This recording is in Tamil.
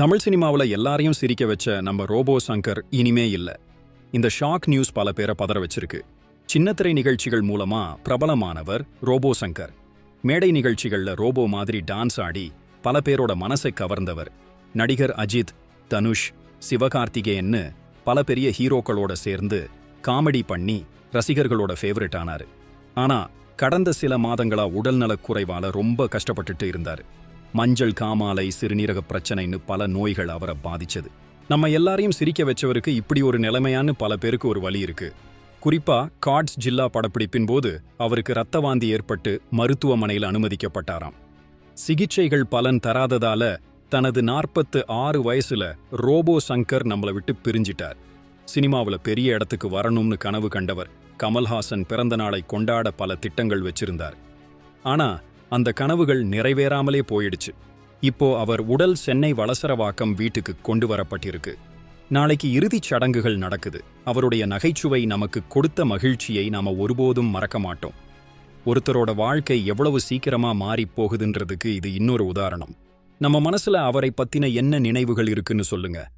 தமிழ் சினிமாவில் எல்லாரையும் சிரிக்க வச்ச நம்ம ரோபோ சங்கர் இனிமே இல்ல. இந்த ஷாக் நியூஸ் பல பேரை பதற வச்சிருக்கு. சின்னத்திரை நிகழ்ச்சிகள் மூலமா பிரபலமானவர் ரோபோ சங்கர். மேடை நிகழ்ச்சிகள்ல ரோபோ மாதிரி டான்ஸ் ஆடி பல பேரோட மனசை கவர்ந்தவர். நடிகர் அஜித் தனுஷ் சிவகார்த்திகேயன்னு பல பெரிய ஹீரோக்களோட சேர்ந்து காமெடி பண்ணி ரசிகர்களோட ஃபேவரட் ஆனாரு. ஆனா கடந்த சில மாதங்களா உடல்நலக் குறைவால ரொம்ப கஷ்டப்பட்டுட்டு இருந்தாரு. மஞ்சள் காமாலை சிறுநீரக பிரச்சனைன்னு பல நோய்கள் அவரை பாதிச்சது. நம்ம எல்லாரையும் சிரிக்க வச்சவருக்கு இப்படி ஒரு நிலைமையான்னு பல பேருக்கு ஒரு வழி இருக்கு. குறிப்பா காட்ஸ் ஜில்லா படப்பிடிப்பின் போது அவருக்கு ரத்த வாந்தி ஏற்பட்டு மருத்துவமனையில் அனுமதிக்கப்பட்டாராம். சிகிச்சைகள் பலன் தராததால தனது நாற்பத்து ஆறு வயசுல ரோபோ சங்கர் நம்மளை விட்டு பிரிஞ்சிட்டார். சினிமாவுல பெரிய இடத்துக்கு வரணும்னு கனவு கண்டவர் கமல்ஹாசன் பிறந்த நாளை கொண்டாட பல திட்டங்கள் வச்சிருந்தார். ஆனா அந்த கனவுகள் நிறைவேறாமலே போயிடுச்சு. இப்போ அவர் உடல் சென்னை வளசரவாக்கம் வீட்டுக்கு கொண்டு வரப்பட்டிருக்கு நாளைக்கு இறுதிச் சடங்குகள் நடக்குது. அவருடைய நகைச்சுவை நமக்கு கொடுத்த மகிழ்ச்சியை நாம ஒருபோதும் மறக்க மாட்டோம். ஒருத்தரோட வாழ்க்கை எவ்வளவு சீக்கிரமா மாறிப் போகுதுன்றதுக்கு இது இன்னொரு உதாரணம். நம்ம மனசுல அவரை பத்தின என்ன நினைவுகள் இருக்குன்னு சொல்லுங்க.